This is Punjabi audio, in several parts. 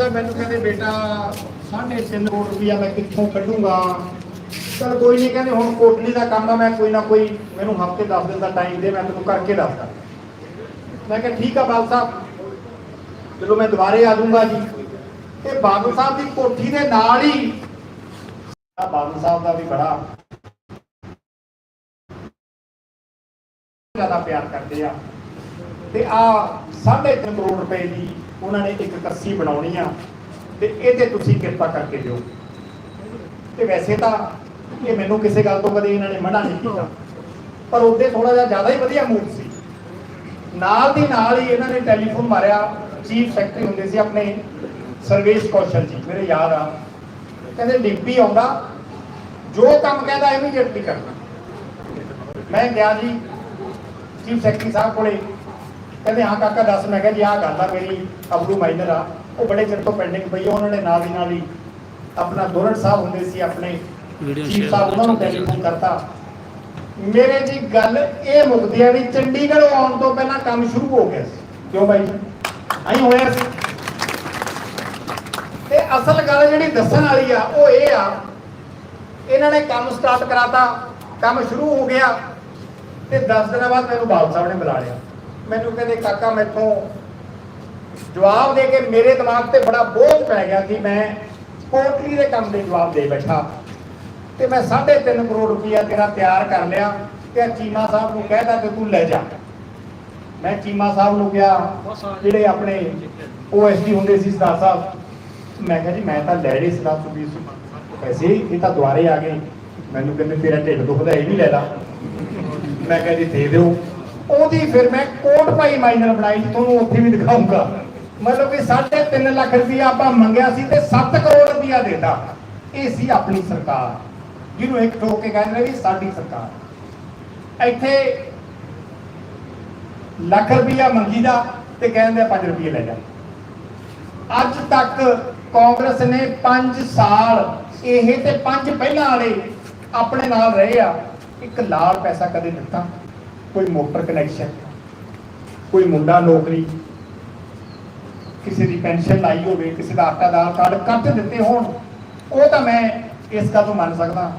ਸਾਹਿਬ, ਮੈਨੂੰ ਕਹਿੰਦੇ, ਬੇਟਾ 3.5 ਕਰੋੜ ਰੁਪਇਆ ਮੈਂ ਕਿੱਥੋਂ ਕੱਢੂੰਗਾ? ਚਲ ਕੋਈ ਨਹੀਂ ਕਹਿੰਦੇ, ਹੁਣ ਕੋਟਲੀ ਦਾ ਕੰਮ ਆ, ਮੈਂ ਕੋਈ ਨਾ ਕੋਈ, ਮੈਨੂੰ ਹਫ਼ਤੇ 10 ਦਿਨ ਦਾ ਟਾਈਮ ਦੇ, ਮੈਂ ਤੈਨੂੰ ਕਰਕੇ ਦੱਸਦਾ। ਮੈਂ ਕਿਹਾ, ਠੀਕ ਆ, ਬਾਬੂ ਸਾਹਿਬ। ਚਲੋ ਮੈਂ ਦੁਬਾਰੇ ਆ ਜਾਊਂਗਾ ਜੀ। ਤੇ ਬਾਦਲ ਸਾਹਿਬ ਦੀ ਕੋਠੀ ਦੇ ਨਾਲ ਹੀ ਬਾਦਲ ਸਾਹਿਬ ਦਾ ਵੀ ਬੜਾ ਜ਼ਿਆਦਾ ਪਿਆਰ ਕਰਦੇ ਆ। ਤੇ ਆ 3.5 ਕਰੋੜ ਰੁਪਏ ਦੀ ਉਹਨਾਂ ਨੇ ਇੱਕ ਕੱਸੀ ਬਣਾਉਣੀ ਆ ਤੇ ਇਹ ਇਹਦੇ ਤੁਸੀਂ ਕਿਰਪਾ ਕਰਕੇ ਦਿਓ। ਤੇ ਵੈਸੇ ਤਾਂ ਇਹ ਮੈਨੂੰ ਕਿਸੇ ਗੱਲ ਤੋਂ ਕਦੇ ਇਹਨਾਂ ਨੇ ਮਨਾ ਨਹੀਂ ਕੀਤਾ। ਪਰ ਉਹਦੇ ਥੋੜਾ ਜਿਹਾ ਜ਼ਿਆਦਾ ਹੀ ਵਧੀਆ ਮੂਡ ਸੀ। ਨਾਲ ਦੀ ਨਾਲ ਹੀ ਇਹਨਾਂ ਨੇ ਟੈਲੀਫੋਨ ਮਾਰਿਆ। ਚੀਫ ਸੈਕਟਰੀ ਹੁੰਦੇ ਸੀ ਆਪਣੇ ਸਰਵੇਸ਼ ਕੌਸ਼ਲ ਜੀ, ਮੇਰੇ ਯਾਦ ਆ। ਕਹਿੰਦੇ, ਡਿੰਪੀ ਆਉਂਦਾ, ਜੋ ਕੰਮ ਕਹਿੰਦਾ ਇਮੀਡੀਏਟਲੀ ਕਰਨਾ। ਮੈਂ ਗਿਆ ਜੀ ਚੀਫ ਸੈਕਟਰੀ ਸਾਹਿਬ ਕੋਲੇ ਕਹਿੰਦੇ ਹਾਂ ਕਾਕਾ ਦੱਸ ਮੈਂ ਕਿਹਾ ਜੀ ਆਹ ਗੱਲ ਆ ਮੇਰੀ ਅਬਲੂ ਮਾਈਨਰ ਆ। ਉਹ ਬੜੇ ਚਿਰ ਤੋਂ ਪੈਂਡਿੰਗ ਪਈ ਆ ਉਹਨਾਂ ਨੇ ਨਾਲ ਦੀ ਨਾਲ ਹੀ ਆਪਣਾ ਦੋਰੜ ਸਾਹਿਬ ਹੁੰਦੇ ਸੀ ਆਪਣੇ ਚੀਫ ਸਾਹਿਬ ਉਹਨਾਂ ਨੂੰ ਟੈਲੀਫੋਨ ਕਰਤਾ। ਮੇਰੇ ਜੀ ਗੱਲ ਇਹ ਮੁੱਕਦੀ ਆ ਵੀ ਚੰਡੀਗੜ੍ਹ ਆਉਣ ਤੋਂ ਪਹਿਲਾਂ ਕੰਮ ਸ਼ੁਰੂ ਹੋ ਗਿਆ ਸੀ। ਕਿਉਂ ਬਾਈ? ਐਂ ਹੋਇਆ ਸੀ। ਤੇ ਅਸਲ ਗੱਲ ਜਿਹੜੀ ਦੱਸਣ ਵਾਲੀ ਆ ਉਹ ਇਹ ਆ ਇਹਨਾਂ ਨੇ ਕੰਮ ਸਟਾਰਟ ਕਰਾਤਾ ਕੰਮ ਸ਼ੁਰੂ ਹੋ ਗਿਆ ਤੇ 10 ਦਿਨਾਂ ਬਾਅਦ ਮੈਨੂੰ ਬਾਲ ਸਾਹਿਬ ਨੇ ਬੁਲਾ ਲਿਆ। ਮੈਨੂੰ ਕਹਿੰਦੇ, ਕਾਕਾ, ਮੈਥੋਂ ਜਵਾਬ ਦੇ ਕੇ ਮੇਰੇ ਦਿਮਾਗ ਤੇ ਬੜਾ ਬੋਝ ਪੈ ਗਿਆ ਕਿ ਮੈਂ ਕੋਟਲੀ ਦੇ ਕੰਮ ਦੇ ਜਵਾਬ ਦੇ ਬੈਠਾ। ਤੇ ਮੈਂ 3.5 ਕਰੋੜ ਰੁਪਇਆ ਤੇਰਾ ਤਿਆਰ ਕਰ ਲਿਆ ਤੇ ਚੀਮਾ ਸਾਹਿਬ ਨੂੰ ਕਹਿਦਾ ਕਿ ਤੂੰ ਲੈ ਜਾ। ਮੈਂ ਚੀਮਾ ਸਾਹਿਬ ਨੂੰ ਕਿਹਾ, ਜਿਹੜੇ ਆਪਣੇ ਓਐਸਡੀ ਹੁੰਦੇ ਸੀ ਸਰਦਾਰ ਸਾਹਿਬ, ਮੈਂ ਕਿਹਾ ਜੀ, ਮੈਂ ਤਾਂ ਲੈ ਲਈ ਸਰਦਾਰ ਸੁਖਬੀਰ ਸਿੰਘ ਪੈਸੇ ਇਹ ਤਾਂ ਦੁਆਰੇ ਆ ਗਏ। ਮੈਨੂੰ ਕਹਿੰਦੇ, ਤੇਰਾ ਢਿੱਡ ਦੁਖਦਾ, ਇਹ ਵੀ ਲੈ ਲਾ। ਮੈਂ ਕਿਹਾ ਜੀ, ਦੇ ਦਿਓ। ਉਹਦੀ ਫਿਰ ਮੈਂ ਕੋਟ ਭਾਈ ਮਾਈਨਰ ਬਣਾਈ ਜੀ ਤੁਹਾਨੂੰ ਉੱਥੇ ਵੀ ਦਿਖਾਉਂਗਾ ਮਤਲਬ ਕਿ 3.5 ਲੱਖ ਰੁਪਇਆ ਆਪਾਂ ਮੰਗਿਆ ਸੀ ਤੇ 7 ਕਰੋੜ ਰੁਪਇਆ ਦੇਤਾ। ਇਹ ਸੀ ਆਪਣੀ ਸਰਕਾਰ। ਜਿਹਨੂੰ ਇੱਕ ਠੋਕ ਕੇ ਕਹਿੰਦੇ ਵੀ ਸਾਡੀ ਸਰਕਾਰ। ਇੱਥੇ ਲੱਖ ਰੁਪਇਆ ਮੰਗੀਦਾ ਤੇ ਕਹਿੰਦੇ 5 ਰੁਪਏ ਲੈ ਜਾ। ਅੱਜ ਤੱਕ ਕਾਂਗਰਸ ਨੇ 5 ਸਾਲ ਇਹ ਤੇ 5 ਪਹਿਲਾਂ ਵਾਲੇ ਆਪਣੇ ਨਾਲ ਰਹੇ ਆ, ਇੱਕ ਲਾਲ ਪੈਸਾ ਕਦੇ ਦਿੱਤਾ। ਕੋਈ ਮੋਟਰ ਕਨੈਕਸ਼ਨ ਕੋਈ ਮੁੰਡਾ ਨੌਕਰੀ, ਕਿਸੇ ਦੀ ਪੈਨਸ਼ਨ ਲਾਈ ਹੋਵੇ, ਕਿਸੇ ਦਾ ਆਟਾ, ਦਾਲ, ਕਾਰਡ ਕੱਟ ਦਿੱਤੇ ਹੋਣ, ਉਹ ਤਾਂ ਮੈਂ ਇਸ ਗੱਲ ਤੋਂ ਮੰਨ ਸਕਦਾ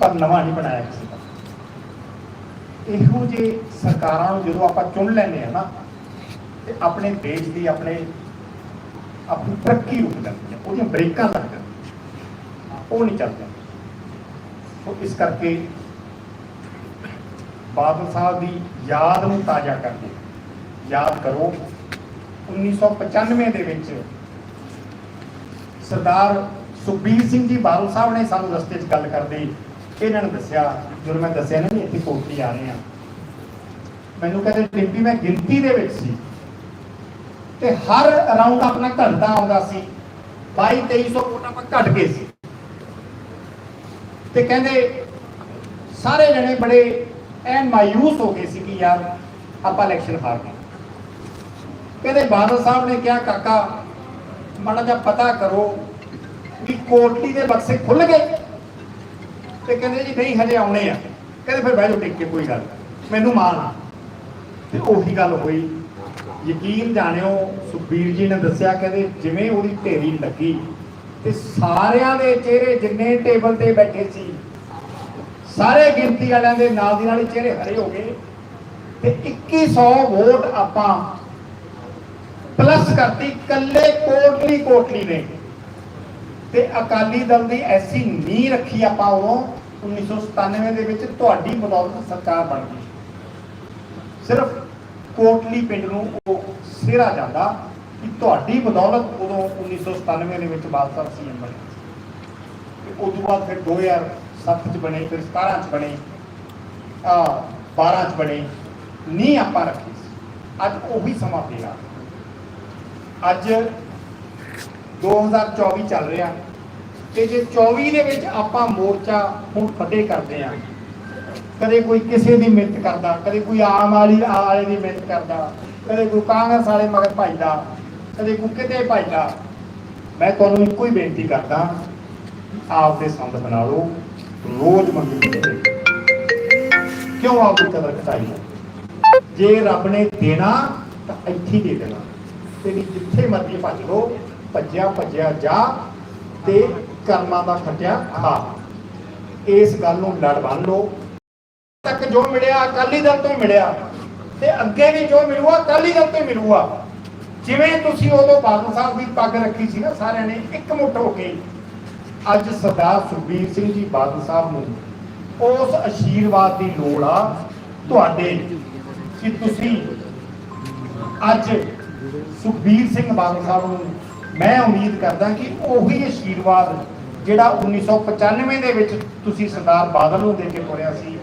ਪਰ ਨਵਾਂ ਨਹੀਂ ਬਣਾਇਆ ਕਿਸੇ ਦਾ। ਇਹੋ ਜੇ ਸਰਕਾਰਾਂ ਨੂੰ ਜਦੋਂ ਆਪਾਂ ਚੁਣ ਲੈਂਦੇ ਆ ਨਾ, ਤੇ ਆਪਣੇ ਦੇਸ਼ ਦੀ ਆਪਣੇ, ਆਪਣੀ ਤਰੱਕੀ ਰੁਕ ਜਾਂਦੀ ਹੈ, ਉਹਦੀਆਂ ਬ੍ਰੇਕਾਂ ਲੱਗ ਜਾਂਦੀਆਂ, ਉਹ ਨਹੀਂ ਚੱਲਦੀਆਂ। ਸੋ ਇਸ ਕਰਕੇ ਬਾਦਲ ਸਾਹਿਬ ਦੀ ਯਾਦ ਨੂੰ ਤਾਜ਼ਾ ਕਰਦੇ ਯਾਦ ਕਰੋ 1995 ਦੇ ਵਿੱਚ ਸਰਦਾਰ ਸੁਖਬੀਰ ਸਿੰਘ ਜੀ ਬਾਦਲ ਸਾਹਿਬ ਨੇ ਸਾਨੂੰ ਰਸਤੇ 'ਚ ਗੱਲ ਕਰਦੇ ਇਹਨਾਂ ਨੇ ਦੱਸਿਆ, ਜਦੋਂ ਮੈਂ ਦੱਸਿਆ ਨਾ ਵੀ ਇੱਥੇ ਕੋਠੀ ਆ ਰਹੇ ਆ ਮੈਨੂੰ ਕਹਿੰਦੇ, ਡਿੰਪੀ, ਮੈਂ ਗਿਣਤੀ ਦੇ ਵਿੱਚ ਸੀ ਤੇ ਹਰ ਰਾਉਂਡ ਆਪਣਾ ਘਟਦਾ ਆਉਂਦਾ ਸੀ। 22 2300 ਵੋਟ ਆਪਾਂ ਘਟ ਗਏ ਸੀ। ਤੇ ਕਹਿੰਦੇ, ਸਾਰੇ ਜਣੇ ਬੜੇ ਐਨ ਮਾਯੂਸ ਹੋ ਗਏ ਸੀ ਕਿ ਯਾਰ, ਆਪਾਂ ਇਲੈਕਸ਼ਨ ਹਾਰ ਗਏ। ਕਹਿੰਦੇ ਬਾਦਲ ਸਾਹਿਬ ਨੇ ਕਿਹਾ, ਕਾਕਾ, ਮਾੜਾ ਜਿਹਾ ਪਤਾ ਕਰੋ ਕਿ ਕੋਟਲੀ ਦੇ ਬਕਸੇ ਖੁੱਲ ਗਏ। ਤੇ ਕਹਿੰਦੇ ਜੀ, ਨਹੀਂ, ਹਜੇ ਆਉਣੇ ਆ। ਕਹਿੰਦੇ ਫਿਰ ਬਹਿ ਜਾਓ ਟਿਕ ਕੇ ਕੋਈ ਗੱਲ ਮੈਨੂੰ ਮਾਣ ਆ। ਤੇ ਉਹੀ ਗੱਲ ਹੋਈ। ਯਕੀਨ ਜਾਣਿਓ, ਸੁਖਬੀਰ ਜੀ ਨੇ ਦੱਸਿਆ ਕਹਿੰਦੇ, ਜਿਵੇਂ ਉਹਦੀ ਢੇਰੀ ਲੱਗੀ ਤੇ ਸਾਰਿਆਂ ਦੇ ਚਿਹਰੇ ਜਿੰਨੇ ਟੇਬਲ ਤੇ ਬੈਠੇ ਸੀ ਸਾਰੇ ਗਿਣਤੀ ਵਾਲਿਆਂ ਦੇ ਨਾਲ ਦੀ ਨਾਲ ਹੀ ਚਿਹਰੇ ਹਰੇ ਹੋ ਗਏ। ਤੇ 2100 ਵੋਟ ਆਪਾਂ ਪਲੱਸ ਕਰਤੀ ਕੱਲੇ ਕੋਟਲੀ ਕੋਟਲੀ ਨੇ। ਤੇ ਅਕਾਲੀ ਦਲ ਦੀ ਐਸੀ ਨੀਂਹ ਰੱਖੀ ਆਪਾਂ ਉਦੋਂ 1997 ਦੇ ਵਿੱਚ ਤੁਹਾਡੀ ਬਦੌਲਤ ਸਰਕਾਰ ਬਣ ਗਈ। ਸਿਰਫ ਕੋਟਲੀ ਪਿੰਡ ਨੂੰ ਉਹ ਸਿਹਰਾ ਜਾਂਦਾ ਕਿ ਤੁਹਾਡੀ ਬਦੌਲਤ ਉਦੋਂ 1997 ਦੇ ਵਿੱਚ ਬਾਲ ਸਾਹਿਬ ਸੀਐਮ ਬਣੇ। ਤੇ ਉਸ ਤੋਂ ਬਾਅਦ ਫਿਰ 2007 ਚ ਬਣੇ, ਫਿਰ 17 ਚ ਬਣੇ, ਆ 12 ਚ ਬਣੇ, ਨਹੀਂ ਆਪਾਂ ਰੱਖੀ ਸੀ। ਅੱਜ ਉਹੀ ਸਮਾਂ ਪਿਆ। ਅੱਜ 2024 ਚੱਲ ਰਿਹਾ। ਤੇ ਜੇ 24 ਦੇ ਵਿੱਚ ਆਪਾਂ ਮੋਰਚਾ ਹੁਣ ਫਤਿਹ ਕਰਦੇ ਆ ਕਦੇ ਕੋਈ ਕਿਸੇ ਦੀ ਮਿਹਨਤ ਕਰਦਾ, ਕਦੇ ਕੋਈ ਆਮ ਵਾਲੀ ਵਾਲੇ ਦੀ ਮਿਹਨਤ ਕਰਦਾ, ਕਦੇ ਕੋਈ ਕਾਂਗਰਸ ਵਾਲੇ ਮਗਰ ਭਜਦਾ, ਕਦੇ ਕੋਈ ਕਿਤੇ ਭਾਈਦਾ ਮੈਂ ਤੁਹਾਨੂੰ ਇੱਕੋ ਹੀ ਬੇਨਤੀ ਕਰਦਾ, ਆਪ ਦੇ ਸੰਦ ਬਣਾ ਲਓ। ਰੋਜ਼ ਮੰਗੀ ਕਿਉਂ ਆਪ ਕਦਰ ਘਟਾਈ ਜੇ ਰੱਬ ਨੇ ਦੇਣਾ, ਤਾਂ ਇੱਥੇ ਦੇ ਦੇਣਾ। ਤੇ ਜਿੱਥੇ ਮਰਜ਼ੀ ਭੱਜ ਲਓ, ਭੱਜਿਆ ਭੱਜਿਆ ਜਾ, ਤੇ ਕਰਮਾਂ ਦਾ ਖੱਟਿਆ ਖਾ। ਇਸ ਗੱਲ ਨੂੰ ਲੜ ਬੰਨ ਲੋ ਤੱਕ ਜੋ ਮਿਲਿਆ, ਅਕਾਲੀ ਦਲ ਤੋਂ ਮਿਲਿਆ। ਤੇ ਅੱਗੇ ਵੀ ਜੋ ਮਿਲੂਗਾ ਅਕਾਲੀ ਦਲ ਤੋਂ ਮਿਲੂਗਾ ਜਿਵੇਂ ਤੁਸੀਂ ਉਦੋਂ ਬਾਦਲ ਸਾਹਿਬ ਦੀ ਪੱਗ ਰੱਖੀ ਸੀ ਨਾ, ਸਾਰਿਆਂ ਨੇ ਇੱਕ ਮੁੱਠ ਹੋ ਕੇ। ਅੱਜ ਸਰਦਾਰ ਸੁਖਬੀਰ ਸਿੰਘ ਜੀ ਬਾਦਲ ਸਾਹਿਬ ਨੂੰ ਉਸ ਅਸ਼ੀਰਵਾਦ ਦੀ ਲੋੜ ਆ ਤੁਹਾਡੇ ਕਿ ਤੁਸੀਂ ਅੱਜ ਸੁਖਬੀਰ ਸਿੰਘ ਬਾਦਲ ਸਾਹਿਬ ਨੂੰ ਮੈਂ ਉਮੀਦ ਕਰਦਾ ਕਿ ਉਹੀ ਅਸ਼ੀਰਵਾਦ ਜਿਹੜਾ 1995 ਦੇ ਵਿੱਚ ਤੁਸੀਂ ਸਰਦਾਰ ਬਾਦਲ ਨੂੰ ਦੇ ਕੇ ਤੋਰਿਆ ਸੀ,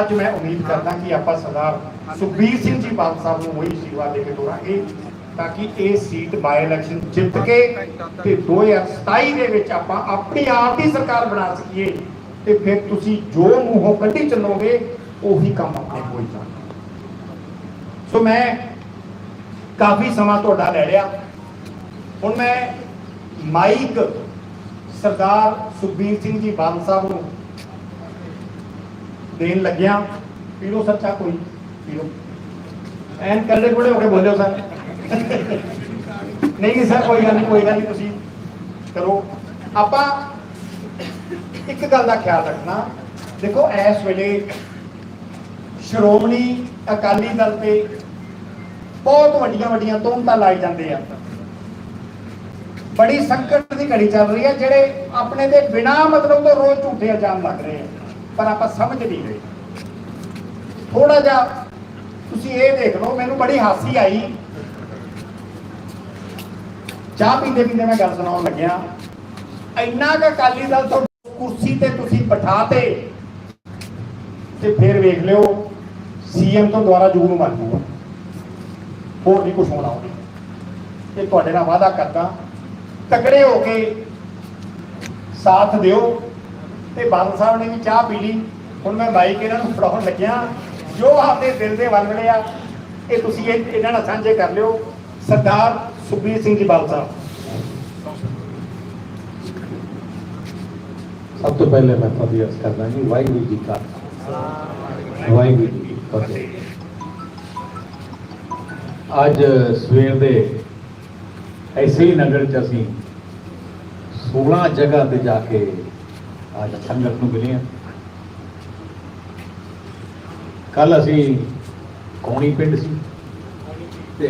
ਅੱਜ ਮੈਂ ਉਮੀਦ ਕਰਦਾ ਕਿ ਆਪਾਂ ਸਰਦਾਰ ਸੁਖਬੀਰ ਸਿੰਘ ਜੀ ਬਾਦਲ ਸਾਹਿਬ ਨੂੰ ਉਹੀ ਅਸ਼ੀਰਵਾਦ ਦੇ ਕੇ ਤੋਰਾਂਗੇ। ਤਾਂ ਕਿ ਇਹ ਸੀਟ ਬਾਈ ਇਲੈਕਸ਼ਨ ਜਿੱਤ ਕੇ ਤੇ 2027 ਦੇ ਵਿੱਚ ਆਪਾਂ ਆਪਣੀ ਆਪ ਦੀ ਸਰਕਾਰ ਬਣਾ ਸਕੀਏ ਤੇ ਫਿਰ ਤੁਸੀਂ ਜੋ ਮੂੰਹੋਂ ਕੱਢੀ ਚੱਲੋਗੇ, ਉਹੀ ਕੰਮ ਆਪਣੇ ਹੋਈ ਜਾਣਗੇ ਸੋ ਮੈਂ ਕਾਫੀ ਸਮਾਂ ਤੁਹਾਡਾ ਲੈ ਲਿਆ। ਹੁਣ ਮੈਂ ਮਾਈਕ ਸਰਦਾਰ ਸੁਖਬੀਰ ਸਿੰਘ ਜੀ ਬਾਦਲ ਸਾਹਿਬ ਨੂੰ ਦੇਣ ਲੱਗਿਆ। ਪੀਰੋ ਸੱਚਾ ਕੋਈ ਪੀਰੋ ਐਨ ਕੱਲੇ ਕੋਲੇ ਹੋ ਕੇ ਬੋਲਿਓ ਸਰ। ਨਹੀਂ ਸਰ, ਕੋਈ ਗੱਲ ਨਹੀਂ, ਕੋਈ ਗੱਲ ਨਹੀਂ, ਤੁਸੀਂ ਕਰੋ। ਆਪਾਂ ਇੱਕ ਗੱਲ ਦਾ ਖਿਆਲ ਰੱਖਣਾ। ਦੇਖੋ, ਇਸ ਵੇਲੇ ਸ਼੍ਰੋਮਣੀ ਅਕਾਲੀ ਦਲ ਤੇ ਬਹੁਤ ਵੱਡੀਆਂ ਵੱਡੀਆਂ ਤੋਮਤਾਂ ਲਾਈ ਜਾਂਦੇ ਆ। ਬੜੀ ਸੰਕਟ ਦੀ ਘੜੀ ਚੱਲ ਰਹੀ ਹੈ, ਜਿਹੜੇ ਆਪਣੇ ਦੇ ਬਿਨਾ ਮਤਲਬ ਤੋਂ ਰੋਜ਼ ਝੂਠੇ ਇਲਜ਼ਾਮ ਲੱਗ ਰਹੇ ਆ। ਪਰ ਆਪਾਂ ਸਮਝ ਨਹੀਂ ਰਹੇ। ਥੋੜਾ ਜਿਹਾ ਤੁਸੀਂ ਇਹ ਦੇਖ ਲਓ, ਮੈਨੂੰ ਬੜੀ ਹਾਸੀ ਆਈ। ਚਾਹ ਪੀਂਦੇ ਪੀਂਦੇ ਮੈਂ ਗੱਲ ਸੁਣਾਉਣ ਲੱਗਿਆ। ਇੰਨਾ ਕੁ ਅਕਾਲੀ ਦਲ ਤੋਂ ਕੁਰਸੀ ਤੇ ਤੁਸੀਂ ਬਿਠਾਤੇ ਤੇ ਫਿਰ ਵੇਖ ਲਿਓ, ਸੀਐਮ ਤੋਂ ਦੁਆਰਾ ਜੂਨ ਮਰ ਜੂਗਾ। ਹੋਰ ਨਹੀਂ ਕੁਝ ਹੋਣਾ ਉਹਨੇ ਤੇ ਤੁਹਾਡੇ ਨਾਲ ਵਾਅਦਾ ਕਰਦਾ, ਤਕੜੇ ਹੋ ਕੇ ਸਾਥ ਦਿਓ ਤੇ ਬਾਦਲ ਸਾਹਿਬ ਨੇ ਵੀ ਚਾਹ ਪੀ ਲਈ। ਹੁਣ ਮੈਂ ਬਾਈਕ ਇਹਨਾਂ ਨੂੰ ਫੜਾਉਣ ਲੱਗਿਆ। ਜੋ ਆਪਦੇ ਦਿਲ ਦੇ ਵਲਵਲੇ ਆ ਇਹ ਤੁਸੀਂ ਇਹ- ਇਹਨਾਂ ਨਾਲ ਸਾਂਝੇ ਕਰ ਲਿਓ। ਸਰਦਾਰ ਸੁਖਬੀਰ ਸਿੰਘ ਜੀ ਬਾਦਲ ਸਭ ਤੋਂ ਪਹਿਲੇ ਮੈਂ ਤੁਹਾਡੀ ਅਰਜ਼ ਕਰਦਾ ਜੀ, ਵਾਹਿਗੁਰੂ ਜੀ ਕਾ ਵਾਹਿਗੁਰੂ ਜੀ ਕੀ ਫਤਿਹ। ਅੱਜ ਸਵੇਰ ਦੇ ਐਸੇ ਹੀ ਨਗਰ ਚ ਅਸੀਂ 16 ਜਗ੍ਹਾ ਤੇ ਜਾ ਕੇ ਅੱਜ ਸੰਗਤ ਨੂੰ ਮਿਲੇ ਹਾਂ। ਕੱਲ ਅਸੀਂ ਕੌਣੀ ਪਿੰਡ ਸੀ ਤੇ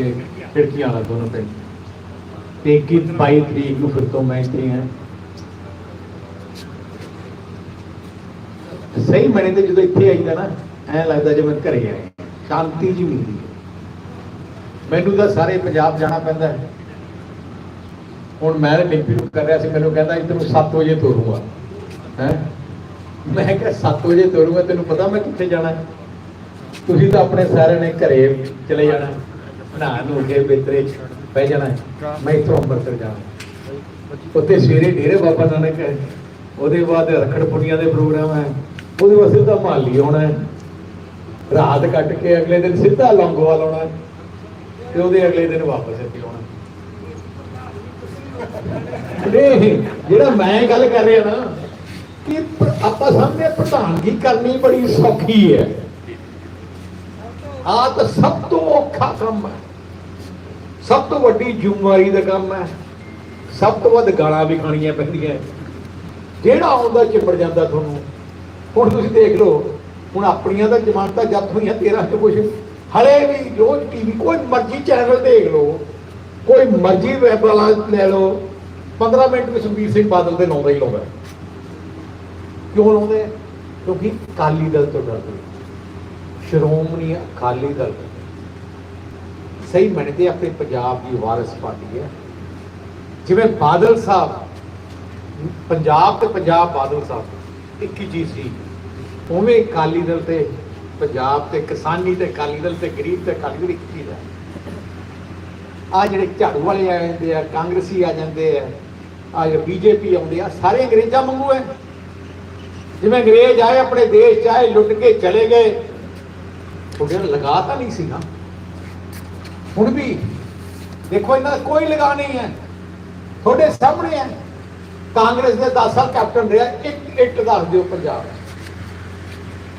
ਖਿੜਕੀਆਂ ਵਾਲਾ ਦੋਨੋਂ ਪਿੰਡ। ਤੇ 21 22 ਤਰੀਕ ਨੂੰ ਫਿਰ ਤੋਂ ਮੈਂ ਇੱਥੇ ਹਾਂ ਸਹੀ ਮਣੇ ਤੇ ਜਦੋਂ ਇੱਥੇ ਆਈਦਾ ਨਾ, ਐ ਲੱਗਦਾ ਜਿਵੇਂ ਘਰੇ ਆਏ। ਸ਼ਾਂਤੀ ਜੀ ਮਿਲਦੀ ਹੈ। ਮੈਨੂੰ ਤਾਂ ਸਾਰੇ ਪੰਜਾਬ ਜਾਣਾ ਪੈਂਦਾ ਹੈ। ਹੁਣ ਮੈਂ ਇੰਟਰਵਿਊ ਕਰ ਰਿਹਾ ਸੀ, ਮੈਨੂੰ ਕਹਿੰਦਾ ਇੱਧਰ ਨੂੰ 7 ਵਜੇ ਤੋਰੂਗਾ। ਹੈ? ਮੈਂ ਕਿਹਾ 7 ਵਜੇ ਤੋਰੂਗਾ, ਤੈਨੂੰ ਪਤਾ ਮੈਂ ਕਿੱਥੇ ਜਾਣਾ ਤੁਸੀਂ ਤਾਂ ਆਪਣੇ ਸਾਰਿਆਂ ਨੇ ਘਰੇ ਚਲੇ ਜਾਣਾ ਹੈ। ਨੂੰ ਕੇ ਬਿਤਰੇ ਪੈ ਜਾਣਾ ਹੈ। ਮੈਂ ਇੱਥੋਂ ਅੰਮ੍ਰਿਤਸਰ ਜਾਣਾ ਉੱਥੇ ਸਵੇਰੇ ਡੇਰੇ ਬਾਬਾ ਨਾਨਕ ਹੈ। ਉਹਦੇ ਬਾਅਦ ਰਖੜ ਪੁੜੀਆਂ ਦੇ ਪ੍ਰੋਗਰਾਮ ਹੈ। ਉਹਦੇ ਬਾਅਦ ਸਿੱਧਾ ਮਾਲੀ ਆਉਣਾ ਹੈ। ਰਾਤ ਕੱਟ ਕੇ ਅਗਲੇ ਦਿਨ ਸਿੱਧਾ ਲੌਂਗੋਵਾਲ ਆਉਣਾ ਹੈ। ਤੇ ਉਹਦੇ ਅਗਲੇ ਦਿਨ ਵਾਪਸ ਇੱਥੇ ਆਉਣਾ ਨਹੀਂ, ਜਿਹੜਾ ਮੈਂ ਗੱਲ ਕਰ ਰਿਹਾ ਨਾ, ਕਿ ਆਪਾਂ ਸਾਹਮਣੇ ਪ੍ਰਧਾਨਗੀ ਕਰਨੀ ਬੜੀ ਸੌਖੀ ਹੈ। ਆ ਤਾਂ ਸਭ ਤੋਂ ਔਖਾ ਕੰਮ ਹੈ। ਸਭ ਤੋਂ ਵੱਡੀ ਜ਼ਿੰਮੇਵਾਰੀ ਦਾ ਕੰਮ ਹੈ। ਸਭ ਤੋਂ ਵੱਧ ਗਾਲਾਂ ਵੀ ਖਾਣੀਆਂ ਪੈਂਦੀਆਂ। ਜਿਹੜਾ ਆਉਂਦਾ ਚਿੰਬੜ ਜਾਂਦਾ ਤੁਹਾਨੂੰ। ਹੁਣ ਤੁਸੀਂ ਦੇਖ ਲਓ, ਹੁਣ ਆਪਣੀਆਂ ਤਾਂ ਜ਼ਮਾਨਤਾਂ ਜ਼ਬਤ ਹੋਈਆਂ 13 ਚ ਕੁਝ ਹਲੇ ਵੀ ਰੋਜ਼ ਟੀਵੀ ਕੋਈ ਮਰਜ਼ੀ ਚੈਨਲ ਦੇਖ ਲਓ। ਕੋਈ ਮਰਜ਼ੀ ਵੈਬ ਵਾਲਾ ਲੈ ਲਓ। 15 ਮਿੰਟ ਵਿੱਚ ਸੁਖਬੀਰ ਸਿੰਘ ਬਾਦਲ ਦੇ ਨਾਂ ਹੀ ਲਾਉਂਦਾ। ਕਿਉਂ ਲਾਉਂਦੇ? ਕਿਉਂਕਿ ਅਕਾਲੀ ਦਲ ਤੋਂ ਡਰਦੇ। ਸ਼੍ਰੋਮਣੀ ਅਕਾਲੀ ਦਲ ਸਹੀ ਮੰਨਦੇ ਆਪਣੇ ਪੰਜਾਬ ਦੀ ਵਾਰਿਸ ਪਾਰਟੀ ਹੈ। ਜਿਵੇਂ ਬਾਦਲ ਸਾਹਿਬ, ਪੰਜਾਬ ਤੇ ਪੰਜਾਬ ਬਾਦਲ ਸਾਹਿਬ, ਇੱਕ ਹੀ ਚੀਜ਼ ਸੀ, ਉਵੇਂ ਅਕਾਲੀ ਦਲ ਤੇ ਪੰਜਾਬ ਤੇ ਕਿਸਾਨੀ ਤੇ ਅਕਾਲੀ ਦਲ ਤੇ ਗਰੀਬ ਤੇ ਅਕਾਲੀ ਦਲ ਇੱਕ ਚੀਜ਼ ਹੈ। ਆ ਜਿਹੜੇ ਝਾੜੂ ਵਾਲੇ ਆ ਜਾਂਦੇ ਆ, ਕਾਂਗਰਸੀ ਆ ਜਾਂਦੇ ਆ ਆ ਜਿਹੜੇ ਬੀਜੇਪੀ ਆਉਂਦੇ ਆ, ਸਾਰੇ ਅੰਗਰੇਜ਼ਾਂ ਵਾਂਗੂ ਹੈ। ਜਿਵੇਂ ਅੰਗਰੇਜ਼ ਆਏ ਆਪਣੇ ਦੇਸ਼ ਚ ਆਏ, ਲੁੱਟ ਕੇ ਚਲੇ ਗਏ ਉਹਦੇ ਨਾਲ ਲਗਾ ਤਾਂ ਨਹੀਂ ਸੀ ਨਾ। ਹੁਣ ਵੀ ਦੇਖੋ ਇਹਨਾਂ ਦਾ ਕੋਈ ਲਗਾ ਨਹੀਂ ਹੈ। ਤੁਹਾਡੇ ਸਾਹਮਣੇ ਹੈ। ਕਾਂਗਰਸ ਦੇ 10 ਸਾਲ ਕੈਪਟਨ ਰਿਹਾ, ਇੱਕ ਇੱਟ ਦੱਸ ਦਿਓ ਪੰਜਾਬ।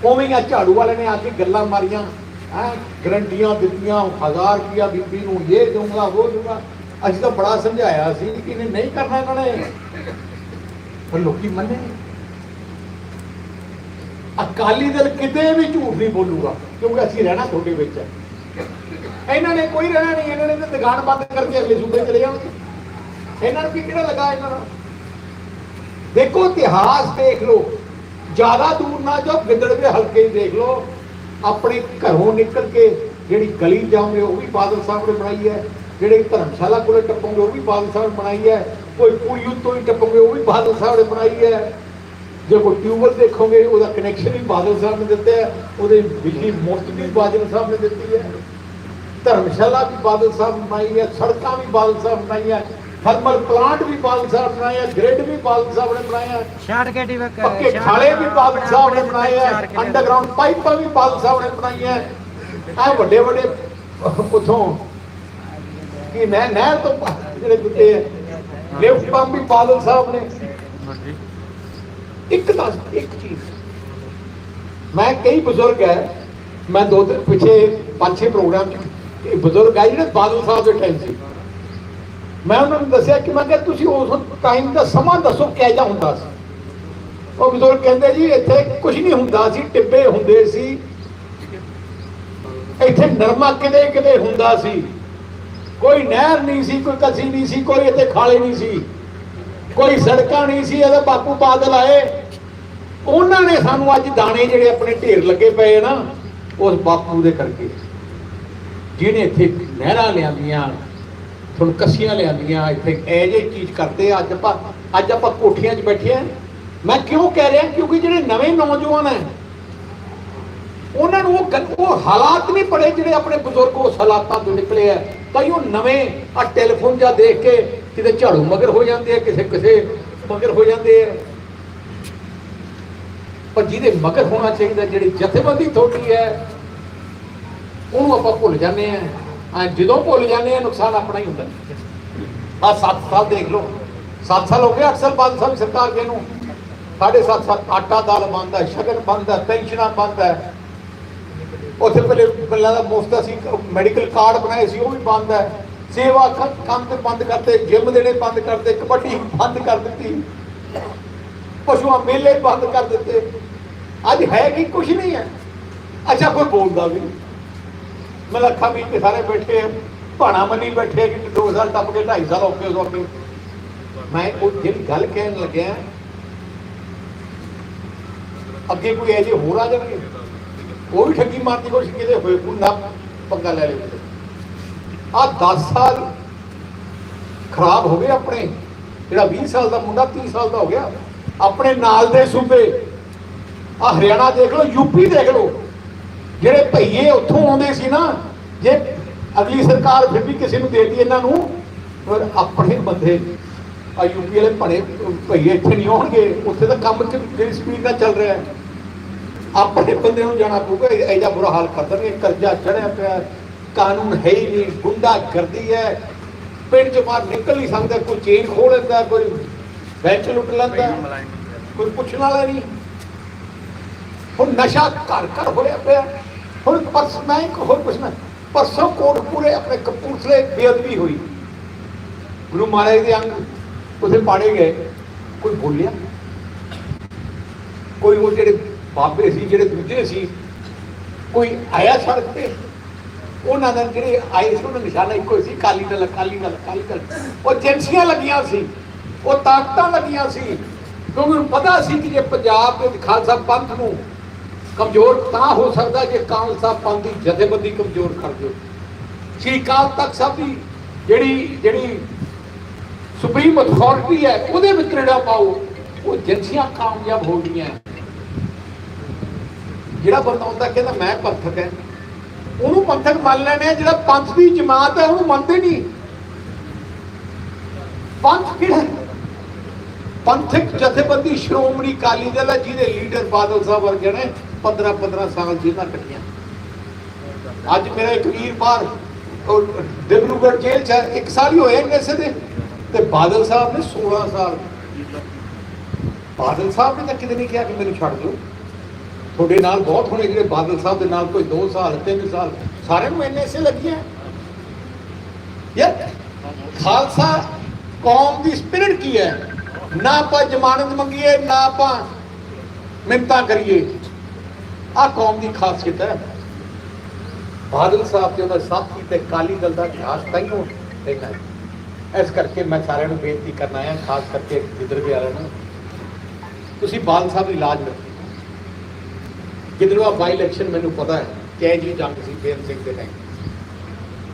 ਉਵੇਂ ਹੀ ਆ ਝਾੜੂ ਵਾਲੇ ਨੇ ਆ ਕੇ ਗੱਲਾਂ ਮਾਰੀਆਂ, ਹੈ, ਗਰੰਟੀਆਂ ਦਿੱਤੀਆਂ, ਹਜ਼ਾਰ ਰੁਪਇਆ ਬੀਬੀ ਨੂੰ ਇਹ ਦਊਂਗਾ, ਉਹ ਦਊਂਗਾ। ਅਸੀਂ ਤਾਂ ਬੜਾ ਸਮਝਾਇਆ ਸੀ ਕਿ ਇਹਨੇ ਨਹੀਂ ਕਰਨਾ ਇਹਨਾਂ ਨੇ। ਪਰ ਲੋਕੀ ਮੰਨੇ ਅਕਾਲੀ ਦਲ ਕਿਤੇ ਵੀ ਝੂਠ ਨਹੀਂ ਬੋਲੂਗਾ, ਕਿਉਂਕਿ ਅਸੀਂ ਰਹਿਣਾ ਤੁਹਾਡੇ ਵਿੱਚ ਹੈ। ਇਹਨਾਂ ਨੇ ਕੋਈ ਰਹਿਣਾ ਨਹੀਂ, ਇਹਨਾਂ ਨੇ ਤਾਂ ਦੁਕਾਨ ਬੰਦ ਕਰਕੇ ਅਗਲੇ ਸੂਬੇ ਚਲੇ ਜਾਣਗੇ। ਇਹਨਾਂ ਨੂੰ ਕੀ ਕਿਹੜਾ ਲੱਗਾ ਇਹਨਾਂ ਨੂੰ? ਦੇਖੋ ਇਤਿਹਾਸ ਦੇਖ ਲਓ। ਜ਼ਿਆਦਾ ਦੂਰ ਨਾ ਜਾਓ, ਗਿੱਦੜ ਦੇ ਹਲਕੇ ਹੀ ਦੇਖ ਲਓ। ਆਪਣੇ ਘਰੋਂ ਨਿਕਲ ਕੇ ਜਿਹੜੀ ਗਲੀ ਜਾਓਗੇ ਉਹ ਵੀ ਬਾਦਲ ਸਾਹਿਬ ਨੇ ਬਣਾਈ ਹੈ। ਜਿਹੜੇ ਧਰਮਸ਼ਾਲਾ ਕੋਲੇ ਟੱਪੋਗੇ, ਉਹ ਵੀ ਬਾਦਲ ਸਾਹਿਬ ਨੇ ਬਣਾਈ ਹੈ। ਕੋਈ ਪੁਲਿਓ ਤੋਂ ਹੀ ਟੱਪੋਗੇ, ਉਹ ਵੀ ਬਾਦਲ ਸਾਹਿਬ ਨੇ ਬਣਾਈ ਹੈ। ਜੇ ਕੋਈ ਟਿਊਬਲ ਦੇਖੋਗੇ, ਉਹਦਾ ਕਨੈਕਸ਼ਨ ਵੀ ਬਾਦਲ ਸਾਹਿਬ ਨੇ ਦਿੱਤਾ ਹੈ। ਉਹਦੇ ਬਿਜਲੀ ਮੁਫਤ ਵੀ ਬਾਦਲ ਸਾਹਿਬ ਨੇ ਦਿੱਤੀ ਹੈ। ਧਰਮਸ਼ਾਲਾ ਵੀ ਬਾਦਲ ਸਾਹਿਬ ਬਣਾਈ ਹੈ ਸੜਕਾਂ ਵੀ ਬਾਦਲ ਸਾਹਿਬ ਨੇ ਬਣਾਈ ਹੈ ਥਰਮਲ ਪਲਾਂਟ ਵੀ ਬਾਦਲ ਸਾਹਿਬ ਬਣਾਇਆ ਗ੍ਰਿਡ ਵੀ ਬਾਦਲ ਸਾਹਿਬ ਨੇ ਬਣਾਇਆ ਸ਼ਾਰਟ ਕੇ ਟਿਵਕ ਪੱਕੇ ਖਾਲੇ ਵੀ ਬਾਦਲ ਸਾਹਿਬ ਨੇ ਬਣਾਏ ਹੈ ਅੰਡਰਗਰਾਉਂਡ ਪਾਈਪਾਂ ਵੀ ਬਾਦਲ ਸਾਹਿਬ ਨੇ ਬਣਾਈਆਂ। ਆ ਵੱਡੇ ਵੱਡੇ ਉਥੋਂ ਕੀ ਮੈਂ ਨਹਿਰ ਤੋਂ ਜਿਹੜੇ ਦਿੱਤੇ ਹੈ ਲਿਫਟ ਪੰਪ ਵੀ ਬਾਦਲ ਸਾਹਿਬ ਨੇ। ਇੱਕ ਦੱਸ ਇੱਕ ਚੀਜ਼ ਮੈਂ ਕਈ ਬਜ਼ੁਰਗ ਹੈ ਮੈਂ ਦੋ ਦਿਨ ਪਿੱਛੇ ਪੰਜ ਛੇ ਪ੍ਰੋਗਰਾਮ ਚ ਇਹ ਬਜ਼ੁਰਗ ਆਏ ਜਿਹੜੇ ਬਾਦਲ ਸਾਹਿਬ ਦੇ ਟਾਈਮ ਸੀ। ਮੈਂ ਉਹਨਾਂ ਨੂੰ ਦੱਸਿਆ ਕਿ ਮੈਂ ਕਿਹਾ, ਤੁਸੀਂ ਉਸ ਟਾਈਮ ਦਾ ਸਮਾਂ ਦੱਸੋ, ਕਿਹੋ ਜਿਹਾ ਹੁੰਦਾ ਸੀ? ਉਹ ਬਜ਼ੁਰਗ ਕਹਿੰਦੇ ਜੀ, ਇੱਥੇ ਕੁਝ ਨਹੀਂ ਹੁੰਦਾ ਸੀ, ਟਿੱਬੇ ਹੁੰਦੇ ਸੀ। ਇੱਥੇ ਨਰਮਾ ਕਿਤੇ ਕਿਤੇ ਹੁੰਦਾ ਸੀ। ਕੋਈ ਨਹਿਰ ਨਹੀਂ ਸੀ, ਕੋਈ ਕਸੀ ਨਹੀਂ ਸੀ, ਕੋਈ ਇੱਥੇ ਖਾਲੇ ਨਹੀਂ ਸੀ। ਕੋਈ ਸੜਕਾਂ ਨਹੀਂ ਸੀ, ਇਹਦੇ ਬਾਪੂ ਬਾਦਲ ਆਏ। ਉਹਨਾਂ ਨੇ ਸਾਨੂੰ ਅੱਜ ਦਾਣੇ ਜਿਹੜੇ ਆਪਣੇ ਢੇਰ ਲੱਗੇ ਪਏ ਨਾ, ਉਸ ਬਾਪੂ ਦੇ ਕਰਕੇ। ਜਿਹਨੇ ਇੱਥੇ ਨਹਿਰਾਂ ਲਿਆਂਦੀਆਂ ਤੁਹਾਨੂੰ ਕੱਸੀਆਂ ਲਿਆਂਦੀਆਂ, ਇੱਥੇ ਇਹ ਜੇ ਚੀਜ਼ ਕਰਦੇ ਅੱਜ ਆਪਾਂ ਅੱਜ ਆਪਾਂ ਕੋਠੀਆਂ 'ਚ ਬੈਠੇ ਆ। ਮੈਂ ਕਿਉਂ ਕਹਿ ਰਿਹਾ? ਕਿਉਂਕਿ ਜਿਹੜੇ ਨਵੇਂ ਨੌਜਵਾਨ ਹੈ ਉਹਨਾਂ ਨੂੰ ਉਹ ਗੱਲ- ਉਹ ਹਾਲਾਤ ਨਹੀਂ ਪੜੇ, ਜਿਹੜੇ ਆਪਣੇ ਬਜ਼ੁਰਗ ਉਸ ਹਾਲਾਤਾਂ ਤੋਂ ਨਿਕਲੇ ਆ। ਕਈ ਉਹ ਨਵੇਂ ਆ ਟੈਲੀਫੋਨ ਜਾਂ ਦੇਖ ਕੇ ਕਿਤੇ ਝਾੜੂ ਮਗਰ ਹੋ ਜਾਂਦੇ ਆ, ਕਿਸੇ ਕਿਸੇ ਮਗਰ ਹੋ ਜਾਂਦੇ ਆ। ਪਰ ਜਿਹਦੇ ਮਗਰ ਹੋਣਾ ਚਾਹੀਦਾ, ਜਿਹੜੀ ਜਥੇਬੰਦੀ ਤੁਹਾਡੀ ਹੈ ਉਹਨੂੰ ਆਪਾਂ ਭੁੱਲ ਜਾਂਦੇ ਆ ਆ ਜਦੋਂ ਭੁੱਲ ਜਾਂਦੇ ਆ ਨੁਕਸਾਨ ਆਪਣਾ ਹੀ ਹੁੰਦਾ। ਆ 7 ਸਾਲ ਦੇਖ ਲਓ। 7 ਸਾਲ ਹੋ ਗਏ 8 ਸਾਲ ਬਾਅਦ ਸਭ ਸਰਕਾਰ ਦੇ ਨੂੰ ਸਾਢੇ ਸੱਤ ਸਾਲ ਆਟਾ ਦਾਲ ਬੰਦ ਹੈ ਸ਼ਗਨ ਬੰਦ ਹੈ ਪੈਨਸ਼ਨਾਂ ਬੰਦ ਹੈ ਉੱਥੇ ਪਹਿਲੇ ਪਹਿਲਾਂ ਦਾ ਮੁਫਤ ਅਸੀਂ ਮੈਡੀਕਲ ਕਾਰਡ ਬਣਾਏ ਸੀ, ਉਹ ਵੀ ਬੰਦ ਹੈ ਸੇਵਾ ਕੰਮ ਤੇ ਬੰਦ ਕਰਤੇ ਜਿਮ ਦੇਣੇ ਬੰਦ ਕਰਤੇ, ਕਬੱਡੀ ਬੰਦ ਕਰ ਦਿੱਤੀ। ਪਸ਼ੂਆਂ ਮੇਲੇ ਬੰਦ ਕਰ ਦਿੱਤੇ। ਅੱਜ ਹੈ ਕੀ ਕੁਝ ਨਹੀਂ ਹੈ। ਅੱਛਾ, ਕੋਈ ਬੋਲਦਾ ਵੀ ਨਹੀਂ। ਮਲੱਖਾ ਲੱਖਾਂ ਵੀ ਕੇ ਸਾਰੇ ਬੈਠੇ ਆ, ਭਾਣਾ ਮੰਨੀ ਬੈਠੇ ਆ ਕਿ 2 ਸਾਲ ਟੱਪ ਕੇ 2.5 ਸਾਲ ਹੋ ਗਏ ਉਦੋਂ ਅੱਗੇ ਮੈਂ ਉਹ ਜਿਹੜੀ ਗੱਲ ਕਹਿਣ ਲੱਗਿਆ, ਅੱਗੇ ਕੋਈ ਐਜੇ ਹੋਰ ਆ ਜਾਣਗੇ? ਉਹ ਵੀ ਠੱਗੀ ਮਾਰਨ ਦੀ ਕੋਸ਼ਿਸ਼ ਕਿਤੇ ਹੋਏ ਕੋਈ ਨਾ ਪੰਗਾ ਲੈ ਲਏ ਆ 10 ਸਾਲ ਖਰਾਬ ਹੋ ਗਏ ਆਪਣੇ। ਜਿਹੜਾ 20 ਸਾਲ ਦਾ ਮੁੰਡਾ 30 ਸਾਲ ਦਾ ਹੋ ਗਿਆ, ਆਪਣੇ ਨਾਲ ਦੇ ਸੂਬੇ। ਆ ਹਰਿਆਣਾ ਦੇਖ ਲਓ ਯੂਪੀ ਦੇਖ ਲਓ। ਜਿਹੜੇ ਭਈਏ ਉੱਥੋਂ ਆਉਂਦੇ ਸੀ ਨਾ ਜੇ ਅਗਲੀ ਸਰਕਾਰ ਫਿਰ ਵੀ ਕਿਸੇ ਨੂੰ ਦੇਤੀ ਇਹਨਾਂ ਨੂੰ ਪਰ ਆਪਣੇ ਬੰਦੇ ਆ ਯੂਪੀ ਵਾਲੇ ਭਣੇ ਭਈਏ ਇੱਥੇ ਨਹੀਂ ਆਉਣਗੇ ਉੱਥੇ ਤਾਂ ਕੰਮ ਜਿਹੜੀ ਸਪੀਡ ਨਾਲ ਚੱਲ ਰਿਹਾ ਹੈ। ਆਪਣੇ ਬੰਦੇ ਨੂੰ ਜਾਣਾ ਪਊਗਾ ਇਹਦਾ ਬੁਰਾ ਹਾਲ ਕਰ ਦੇਣਗੇ ਕਰਜ਼ਾ ਚੜਿਆ ਪਿਆ ਕਾਨੂੰਨ ਹੈ ਹੀ ਨਹੀਂ ਗੁੰਡਾ ਕਰਦੀ ਹੈ। ਪਿੰਡ ਚ ਬਾਹਰ ਨਿਕਲ ਨਹੀਂ ਸਕਦਾ ਕੋਈ ਚੇਨ ਖੋਲ ਲੈਂਦਾ ਕੋਈ ਬੈਂਚ ਲੁੱਟ ਲੈਂਦਾ ਕੋਈ ਪੁੱਛਣ ਵਾਲਾ ਨਹੀਂ। ਹੁਣ ਨਸ਼ਾ ਘਰ ਘਰ ਹੋਇਆ ਪਿਆ। ਹੁਣ ਪਰਸ ਮੈਂ ਇੱਕ ਹੋਰ ਪੁੱਛਣਾ। ਪਰਸੋਂ ਕੋਟਪੂਰੇ ਆਪਣੇ ਕਪੂਰਥਲੇ ਬੇਅਦਬੀ ਹੋਈ। ਗੁਰੂ ਮਹਾਰਾਜ ਦੇ ਅੰਗ ਉਥੇ ਪਾੜੇ ਗਏ। ਕੋਈ ਬੋਲਿਆ? ਕੋਈ ਉਹ ਜਿਹੜੇ ਬਾਬੇ ਸੀ, ਜਿਹੜੇ ਦੂਜੇ ਸੀ, ਕੋਈ ਆਇਆ ਸੜਕ ਤੇ? ਉਹਨਾਂ ਦਾ ਜਿਹੜੇ ਆਏ ਸੀ, ਉਹਨਾਂ ਦਾ ਨਿਸ਼ਾਨਾ ਇੱਕੋ ਸੀ ਕਾਲੀ ਦਲ ਕਾਲੀ ਦਲ ਕਾਲੀ ਦਲ। ਉਹ ਏਜੰਸੀਆਂ ਲੱਗੀਆਂ ਸੀ। ਉਹ ਤਾਕਤਾਂ ਲੱਗੀਆਂ ਸੀ। ਕਿਉਂਕਿ ਉਹਨੂੰ ਪਤਾ ਸੀ ਕਿ ਜੇ ਪੰਜਾਬ ਦੇ ਖਾਲਸਾ ਪੰਥ ਨੂੰ ਕਮਜ਼ੋਰ ਤਾਂ ਹੋ ਸਕਦਾ ਜੇ ਖਾਲਸਾ ਪੰਥ ਦੀ ਜਥੇਬੰਦੀ ਕਮਜ਼ੋਰ ਕਰ ਦਿਓ। ਸ਼੍ਰੀ ਅਕਾਲ ਤਖਤ ਸਾਹਿਬ ਦੀ ਜਿਹੜੀ ਜਿਹੜੀ ਸੁਪਰੀਮ ਅਥਾਰਟੀ ਹੈ ਉਹਦੇ ਵਿੱਚ ਕਿਹੜਾ ਪਾਓ ਉਹ ਏਜੰਸੀਆਂ ਕਾਮਯਾਬ ਹੋ ਗਈਆਂ। ਜਿਹੜਾ ਬੰਦਾ ਕਹਿੰਦਾ ਮੈਂ ਪੰਥਕ ਹੈ। ਉਹਨੂੰ ਪੰਥਕ ਮੰਨ ਲੈਣੇ ਆ, ਜਿਹੜਾ ਪੰਥ ਦੀ ਜਮਾਤ ਹੈ ਉਹਨੂੰ ਮੰਨਦੇ ਨਹੀਂ। ਪੰਥ ਕਿਹੜਾ ਪੰਥਕ ਜਥੇਬੰਦੀ ਸ਼੍ਰੋਮਣੀ ਅਕਾਲੀ ਦਲ ਹੈ ਜਿਹਦੇ ਲੀਡਰ ਬਾਦਲ ਸਾਹਿਬ ਵਰਗੇ ਨੇ। 15 15 ਸਾਲ ਜੇਲ੍ਹਾਂ ਕੱਟੀਆਂ। ਅੱਜ ਮੇਰਾ ਇੱਕ ਵੀਰ ਬਾਹਰ ਡਿਬਰੂਗੜ ਜੇਲ੍ਹ ਚ ਇੱਕ ਸਾਲ ਹੀ ਹੋਇਆ ਐਨਐਸਏ ਦੇ। ਤੇ ਬਾਦਲ ਸਾਹਿਬ ਨੇ 16 ਸਾਲ ਬਾਦਲ ਸਾਹਿਬ ਨੇ ਤਾਂ ਕਿਤੇ ਨਹੀਂ ਕਿਹਾ ਕਿ ਮੈਨੂੰ ਛੱਡ ਦਿਓ। ਤੁਹਾਡੇ ਨਾਲ ਬਹੁਤ ਹੋਣੇ ਜਿਹੜੇ ਬਾਦਲ ਸਾਹਿਬ ਦੇ ਨਾਲ ਕੋਈ 2 ਸਾਲ 3 ਸਾਲ, ਸਾਰਿਆਂ ਨੂੰ ਐਨਐਸਏ ਲੱਗੀਆਂ। ਯਾਰ, ਖਾਲਸਾ ਕੌਮ ਦੀ ਸਪਿਰਿਟ ਕੀ ਹੈ? ਨਾ ਆਪਾਂ ਜ਼ਮਾਨਤ ਮੰਗੀਏ, ਨਾ ਆਪਾਂ ਮਿੰਤਾ ਕਰੀਏ। ਆ ਕੌਮ ਦੀ ਖਾਸੀਅਤ ਹੈ। ਬਾਦਲ ਸਾਹਿਬ ਤੇ ਉਹਦਾ ਸਾਥੀ ਤੇ ਕਾਲੀ ਦਲ ਦਾ ਇਤਿਹਾਸ ਤਾਈਓ ਦੇਖਣਾ ਇਸ ਕਰਕੇ ਮੈਂ ਸਾਰਿਆਂ ਨੂੰ ਬੇਨਤੀ ਕਰਨਾ ਹੈ, ਖਾਸ ਕਰਕੇ ਜਿੱਧਰ ਵੀ ਆ ਰਹੇ ਨੇ। ਤੁਸੀਂ ਬਾਦਲ ਸਾਹਿਬ ਦੀ ਇਲਾਜ ਲਓ ਗਿੱਦੜਵਾ ਬਾਈ ਇਲੈਕਸ਼ਨ ਮੈਨੂੰ ਪਤਾ ਹੈ ਕਿ ਜੀ ਜੰਗ ਸੀ ਬੇਨ ਸਿੰਘ ਦੇ ਟਾਈਮ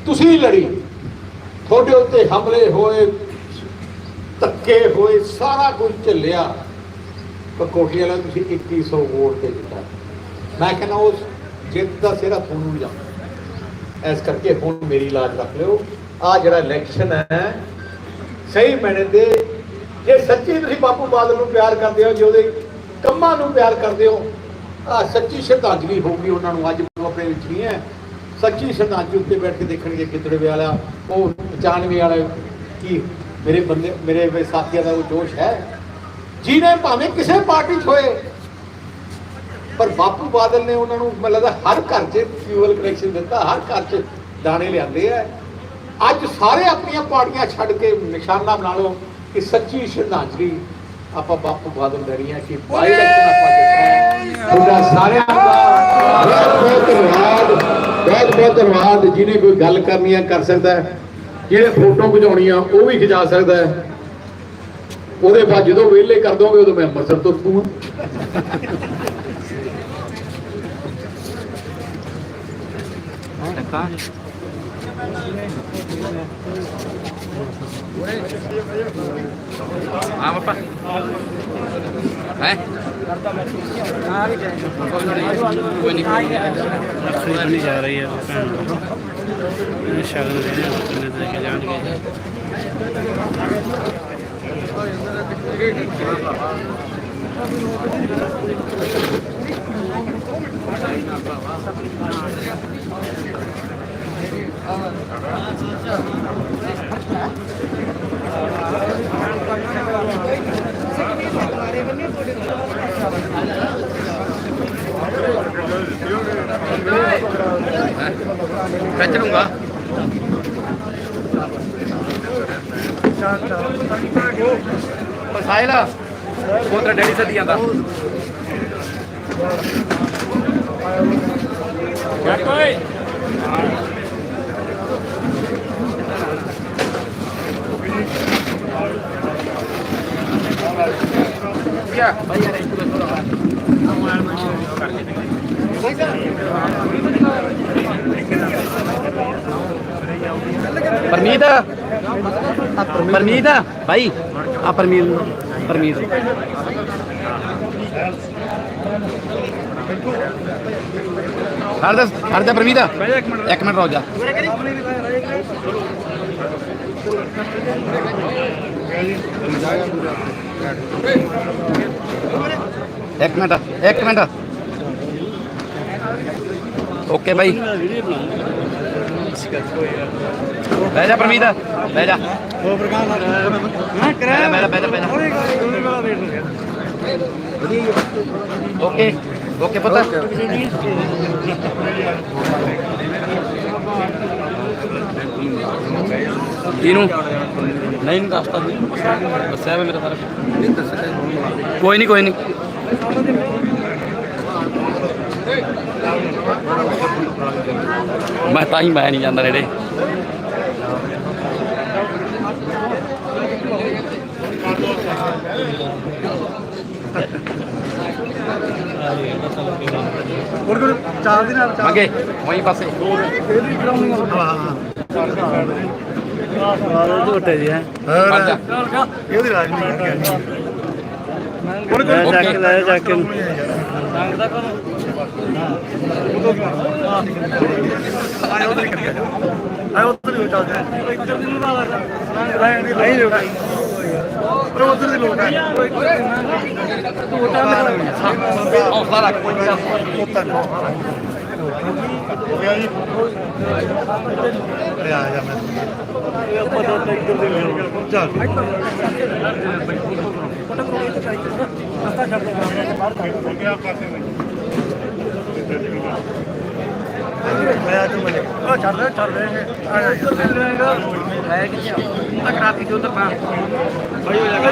ਤੁਸੀਂ ਲੜੀ। ਤੁਹਾਡੇ ਉੱਤੇ ਹਮਲੇ ਹੋਏ, ਧੱਕੇ ਹੋਏ, ਸਾਰਾ ਕੁਝ ਝੱਲਿਆ। ਪਰ ਕੋਠੀ ਵਾਲਾ ਤੁਸੀਂ 2100 ਵੋਟ ਤੇ ਜਿੱਤਾ ਮੈਂ ਕਹਿੰਦਾ ਉਸ ਜਿੱਤ ਦਾ ਸਿਹਰਾ ਤੁਹਾਨੂੰ ਵੀ ਜਾਂਦਾ ਇਸ ਕਰਕੇ ਹੁਣ ਮੇਰੀ ਲਾਜ ਰੱਖ ਲਿਓ। ਆ ਜਿਹੜਾ ਇਲੈਕਸ਼ਨ ਹੈ, ਸਹੀ ਮੈਨੇ ਦੇ ਜੇ ਸੱਚੀ ਤੁਸੀਂ ਬਾਪੂ ਬਾਦਲ ਨੂੰ ਪਿਆਰ ਕਰਦੇ ਹੋ, ਜੇ ਉਹਦੇ ਕੰਮਾਂ ਨੂੰ ਪਿਆਰ ਕਰਦੇ ਹੋ ਆ ਸੱਚੀ ਸ਼ਰਧਾਂਜਲੀ ਹੋਊਗੀ ਉਹਨਾਂ ਨੂੰ। ਅੱਜ ਆਪਣੇ ਵਿੱਚ ਨਹੀਂ ਹੈ। ਸੱਚੀ ਸ਼ਰਧਾਂਜਲੀ ਉੱਤੇ ਬੈਠ ਕੇ ਦੇਖਣਗੇ ਕਿਤੜੇ ਵਾਲਾ ਉਹ 95 ਵਾਲਾ ਕੀ ਮੇਰੇ ਬੰਦੇ, ਮੇਰੇ ਸਾਥੀਆਂ ਦਾ ਉਹ ਜੋਸ਼ ਹੈ। ਜਿਹਨੇ ਭਾਵੇਂ ਕਿਸੇ ਪਾਰਟੀ 'ਚ ਹੋਏ ਪਰ ਬਾਪੂ ਬਾਦਲ ਨੇ ਉਹਨਾਂ ਨੂੰ ਮੈਨੂੰ ਲੱਗਦਾ ਹਰ ਘਰ 'ਚ ਫਿਊਅਲ ਕਨੈਕਸ਼ਨ ਦਿੱਤਾ ਹਰ ਘਰ 'ਚ ਦਾਣੇ ਲਿਆਂਦੇ ਆ। ਅੱਜ ਸਾਰੇ ਆਪਣੀਆਂ ਪਾਰਟੀਆਂ ਛੱਡ ਕੇ ਨਿਸ਼ਾਨਾ ਬਣਾ ਲਓ ਕਿ ਸੱਚੀ ਸ਼ਰਧਾਂਜਲੀ ਆਪਾਂ ਬਾਪੂ ਬਾਦਲ ਦੇਣੀ ਹੈ ਕਿ ਬਾਈ ਇਲੈਕਸ਼ਨ ਆਪਾਂ ਜਿੱਤਣਾ ਤੁਹਾਡਾ ਸਾਰਿਆਂ ਦਾ ਬਹੁਤ ਬਹੁਤ ਧੰਨਵਾਦ ਬਹੁਤ ਬਹੁਤ ਧੰਨਵਾਦ। ਜਿਹਨੇ ਕੋਈ ਗੱਲ ਕਰਨੀ ਹੈ ਕਰ ਸਕਦਾ ਜਿਹੜੇ ਫੋਟੋ ਖਿਚਾਉਣੀ ਆ ਉਹ ਵੀ ਖਿਚਾ ਸਕਦਾ ਹੈ। ਉਹਦੇ ਬਾਅਦ ਜਦੋਂ ਵਿਹਲੇ ਕਰ ਦੋਗੇ ਉਦੋਂ ਮੈਂ ਅੰਮ੍ਰਿਤਸਰ ਤੋਂ ਪੂਆ ਹਾਂ ਪਾਪਾ ਹੈ ਕੋਈ ਨਹੀਂ ਰੱਖੜੀ ਬਣੀ ਜਾ ਰਹੀ ਖਿੱਚ ਲੂੰਗਾ ਸਾਹਿਲ ਉਹ ਤੇਰਾ ਡੈਡੀ ਸੱਦੀ ਜਾਂਦਾ। ਪਰਮੀਤ ਪਰਮੀਤ ਭਾਈ ਆ ਪਰਮੀਤ ਪਰਮੀਤ ਹਰ ਦਾ ਹਰ ਦਾ ਪਰਮੀਤ ਇੱਕ ਮਿੰਟ ਰੁਕ ਜਾ ਇੱਕ ਮਿੰਟ ਇੱਕ ਮਿੰਟ ਓਕੇ ਭਾਈ ਬਹਿ ਜਾ ਪਰਮੀਤ ਬਹਿ ਜਾ ਉਹ ਪ੍ਰਕਾਰ ਮੈਂ ਬਹਿ ਜਾ ਬਹਿ ਜਾ ਬਹਿ ਜਾ, ਬਹਿ ਜਾ ਓਕੇ ਓਕੇ ਪੁੱਤ ਇਹਨੂੰ ਨਹੀਂ ਦੱਸਦਾ ਦੱਸਿਆ ਮੈਂ ਮੇਰਾ ਸਾਰਾ ਕੋਈ ਨਹੀਂ ਕੋਈ ਨਹੀਂ ਮੈਂ ਤਾਂ ਹੀ ਮੈਂ ਨਹੀਂ ਜਾਂਦਾ ਨੇੜੇ ਕੋਈ ਚਾਰ ਦਿਨ ਨਾਲ ਮੰਗੇ ਵਹੀਂ ਪਾਸੇ ਚਾਰ ਝੋਟੇ ਜੀ ਹੈ। ਫੜ ਜਾ। ਇਹਦੀ ਰਾਜ ਨਹੀਂ ਕਰਨੀ ਹੁਣ ਕੋਈ ਚੱਕ ਲੈ ਚੱਕ ਕੇ। ਸੰਗਦਾ ਕੋਲ ਆਏ ਉਧਰ ਕਰ ਗਿਆ ਆਏ ਉਧਰ ਹੀ ਚੱਲ ਜਾ। ਇੱਧਰ ਦੀ ਨੂੰ ਲਾ ਲਾ ਨਹੀਂ ਨਹੀਂ ਲੋਟਾ ਪਰ ਉਧਰ ਦੀ ਤੂੰ ਉਟਾ ਹੌਸਲਾ ਰੱਖ ਮੇਰਾ ਹੋ ਗਿਆ ਜੀ ਅਰੇ ਆ ਜਾ ਮੈਂ ਇਹ ਆਪਾਂ ਤਾਂ ਟਰੈਕਟਰ ਦੇ ਲਿਓ ਚੱਲ ਹੋ ਗਿਆ ਪਾਸੇ ਵਿੱਚ ਮੈਂ ਤਾਂ ਬਲੇ ਉਹ ਚੱਲ ਰਿਹਾ ਚੱਲ ਰਿਹਾ ਆ ਜਾ ਹੈ ਕਿ ਆ ਟ੍ਰੈਫਿਕ ਉਧਰ ਪਾ ਭਾਈ ਹੋ ਜਾਗਾ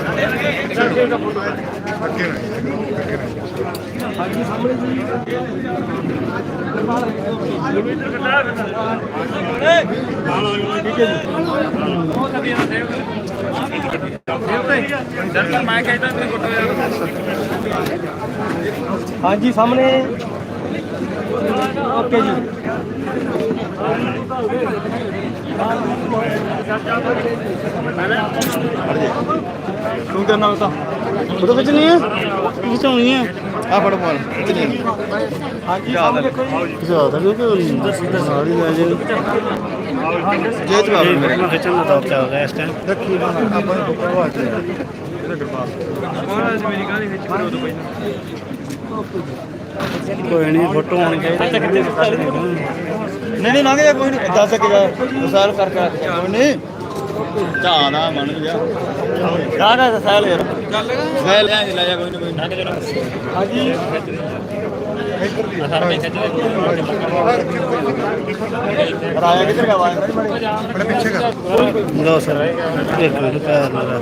ਨਹੀਂ ਮੈਂ ਕਹਿੰਦਾ ਤੇ ਗੁੱਟ ਹਾਂਜੀ ਸਾਹਮਣੇ। ਓਕੇ ਜੀ। ਤੂੰ ਕਰਨਾ ਬਤਾ ਫੋਟੋ ਖਿੱਚਣੀ ਹੈ ਖਿਚਾਉਣੀ ਹੈ ਆ ਫੜ ਮਾਰ ਹਾਂਜੀ ਸਾਹਮਣੇ ਦੇਖੋ ਜੀ ਜ਼ਿਆਦਾ ਕਿਉਂਕਿ ਨਾਲ ਹੀ। ਲੈ ਜੇ ਜੇ ਤਵਾ ਮੇਰੇ ਕੋਲ ਖਿੱਚਣ ਦਾ ਦੌਰ ਚੱਲ ਰਿਹਾ ਇਸ ਟਾਈਮ ਦੇਖੀ ਨਾ ਆਪਾਂ ਨੂੰ ਬੁੱਕਾ ਕੇ ਇਹਦਾ ਗਰਪਾਸ ਕੋਈ ਨਹੀਂ ਫੋਟੋ ਆਉਣੀ ਚਾਹੀਦੀ ਨਹੀਂ ਨਹੀਂ ਲੰਘ ਜਾ ਕੋਈ ਨਹੀਂ। ਦੱਸ ਸਕੇਗਾ ਵਿਸਾਲ ਕਰ ਕਰ। ਕੋਈ ਨਹੀਂ। ਝਾ ਨਾ ਮੰਨ ਗਿਆ। ਜਾ ਨਾ ਵਿਸਾਲ ਯਾਰ। ਮੈਂ ਲੈ ਲੈ ਜਾ ਕੋਈ ਨਹੀਂ ਕੋਈ ਲੰਘ ਜਾ ਹਾਂਜੀ। ਰਾਇਆ ਕਿੱਧਰ ਗਿਆ ਆਵਾਜ਼ ਬੜੇ ਪਿੱਛੇ ਕਰ। ਲੋ ਸਰ ਇੱਕ ਮਿੰਟ ਪੈਰ ਨਾਲ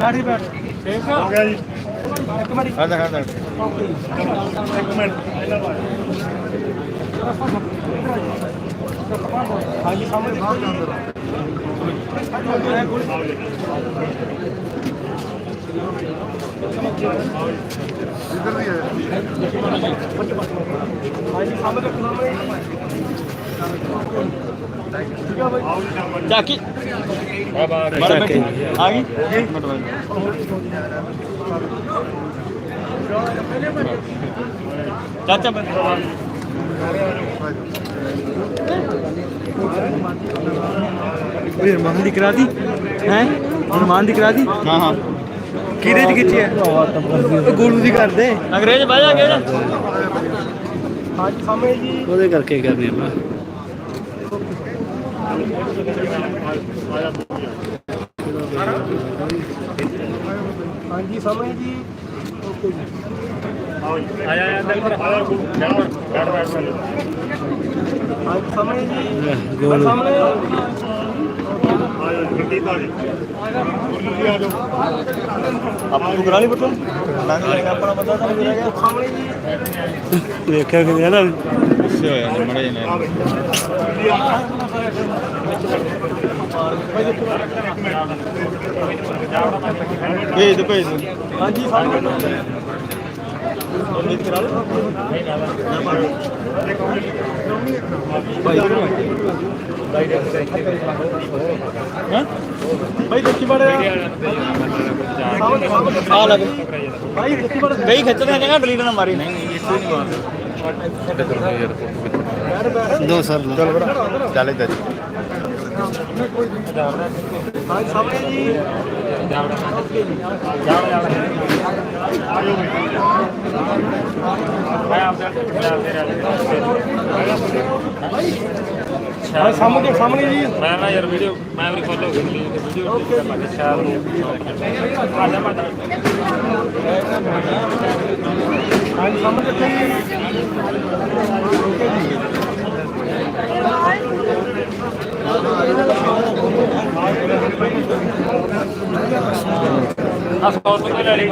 ਕਾੜੀ ਬੈਠ ਹੋ ਗਿਆ ਜੀ ਹਾਂ ਹਾਂ ਇੱਕ ਮਿੰਟ। ਹਾਂਜੀ ਸਾਹਮਣੇ ਇੱਧਰ ਦੀ ਹੈ ਹਾਂਜੀ ਸਾਹਮਣੇ ਚਾਕੀ। ਚੱਕ। ਆ ਗਈ। ਚਾਚਾ ਮੈਂ। ਇਹ ਮਨ ਦੀ ਕਰਾ ਦੀ ਹੈ? ਹਨੂਮਾਨ ਦੀ ਕਰਾ ਦੀ ਹਾਂ ਹਾਂ। ਕਿਹਦੇ ਚ ਖਿੱਚੀ ਹੈ ਗੋਲੂ ਦੀ ਕਰ ਦੇ। ਅੰਗਰੇਜ਼ ਬਹਿ ਜਾ ਕੇ ਹਾਂਜੀ ਸਾਹਮਣੇ ਜੀ ਉਹਦੇ ਕਰਕੇ ਕਰਨੀ ਆਪਾਂ। ਹਾਂਜੀ ਸਾਹਮਣੇ ਜੀ। ਓਕੇ ਜੀ ਆਇਆ ਆਇਆ ਅੰਦਰ ਆਇਆ। ਬੈਠ ਬੈਠ ਬੈਠ ਹਾਂਜੀ ਸਾਹਮਣੇ ਜੀ। ਗੋਲੂ ਸਾਹਮਣੇ ਆਇਆ ਗੱਡੀ ਤਾਂ ਆ ਜਾਓ। ਆਪਾਂ ਨੂੰ ਕਰਾ ਲਈ ਬਟੋ ਲੰਘ ਜਾਏਗਾ ਆਪਣਾ ਬੰਦਾ ਤਾਂ ਨਹੀਂ ਗਿਆ। ਸਾਹਮਣੇ ਜੀ। ਵੇਖਿਆ ਕਿ ਨਾ। ਗੁੱਸੇ ਹੋਇਆ ਨੇ ਮੜੇ ਨੇ ਭੇਜ ਦੋ ਭੇਜ ਦੋ ਹਾਂਜੀ ਲਓ ਹਾਂ? ਭਾਈ ਦੇਖੀ ਬੜੇ ਆ। ਲੱਗ ਭਾਈ ਦੇਖੀ ਬੜੇ। ਕਈ ਖਿੱਚਦੇ ਨੇ ਜਗ੍ਹਾ ਡਿਲੀਟ ਨਾ ਮਾਰੀ। ਨਹੀਂ ਇੱਥੇ ਨਹੀਂ ਮਾਰਦੇ। ਦੋ ਸਰ ਚੱਲ ਬੜਾ। ਚੱਲ ਇੱਧਰ। ਹਾਂ ਸਾਹਮਣੇ ਜੀ ਹਾਂ ਸਾਹਮਣੇ ਸਾਹਮਣੇ ਜੀ ਮੈਂ ਨਾ ਯਾਰ ਵੀਡੀਓ ਮੈਂ ਵੀ ਫੋਲੋ ਕਰ ਲਈ ਵੀਡੀਓ ਸ਼ਾਇਦ ਨੂੰ ਆ ਜਾ ਮਾਤਾ ਹਾਂ ਸਾਹਮਣੇ ਕਿੱਥੇ ਜੀ। ਆ ਸਪੋਰਟ ਤੋਂ ਲੈ ਲਈ।